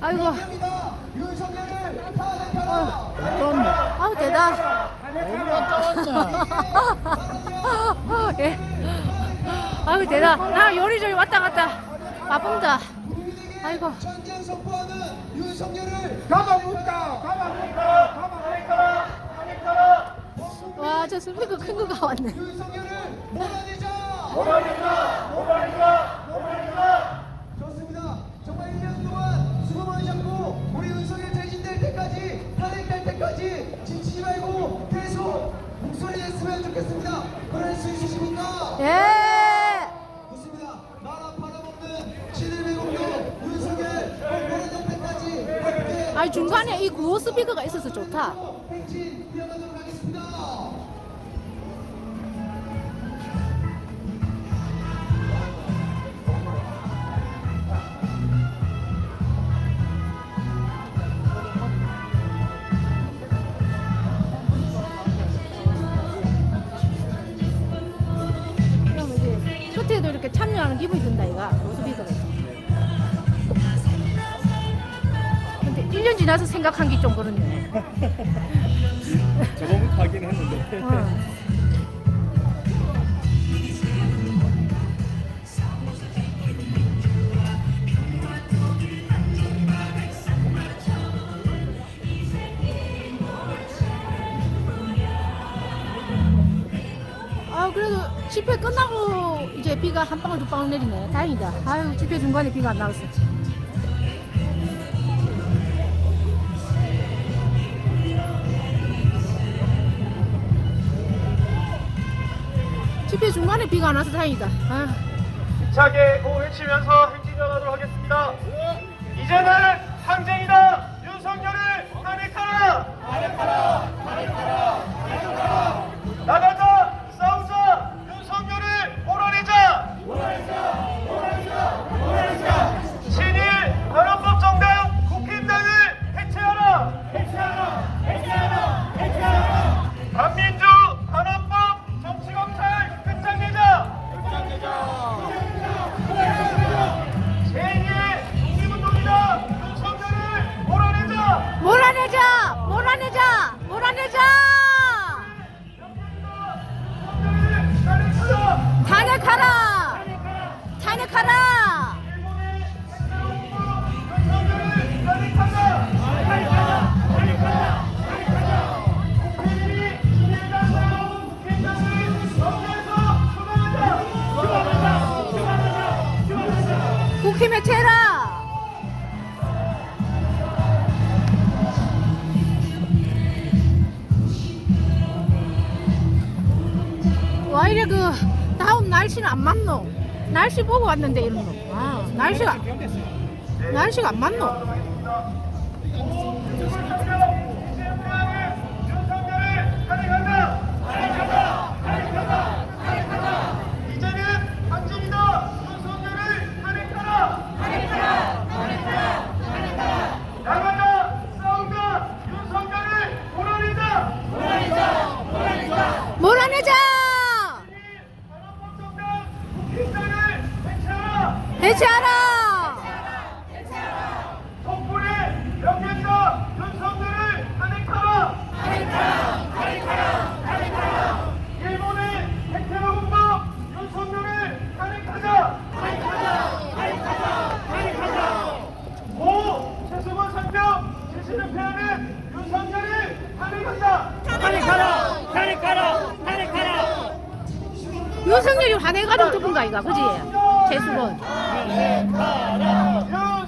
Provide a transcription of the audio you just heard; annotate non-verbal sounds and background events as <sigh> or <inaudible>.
아이고. 어, 아우 대다. 예. 아유 대다. 나 요리조리 왔다 갔다. 아이고. 가만붙다 가만붙다 가만붙다 와저 스피커 큰 거 가 왔네. 좋겠습니다. 그럴 수 있으십니까? 예. 좋습니다. 나라 팔아먹는 친일배공도 윤석열 몰아낼 때까지 함께 아 중간에 이 구호 스피커가 있어서 좋다. 행진 이어가도록 하겠습니다. 하는 기분이 든다 이가 스피커가 있어. 근데 1년 지나서 생각한 게 좀 그렇네. <laughs> 저번 가긴 했는데 어. 아 그래도 집회 끝나고 이제 비가 한 방울 두 방울 내리네. 다행이다. 아유 집회 중간에 비가 안 나왔어. 집회 중간에 비가 안 와서 다행이다. 아. 힘차게 고 외치면서 행진 이어가도록 하겠습니다. 이제는 항쟁이다 와 이래 그 다음 날씨는 안 맞노? 날씨 보고 왔는데 이런 거. 아, 날씨가 날씨가 안 맞노 이제는 항쟁이다. 윤석열을 탄핵하라. 나가자, 싸우자, 윤석열을 몰아내자. 몰아내자 단원법정당 국힘당을 해체하라. 해체하라 촛불의 명예자 윤석열을 탄핵하라. 일본의 핵테러군법 윤석열을 탄핵하자. 고 최승원 상병 지시를 피하는 윤석열을 탄핵한다. 탄핵하라. 탄핵하라. 탄핵하라. 윤석열이 화내가지고 죽은 거 아이가 그지 재수건 윤석열을 탄핵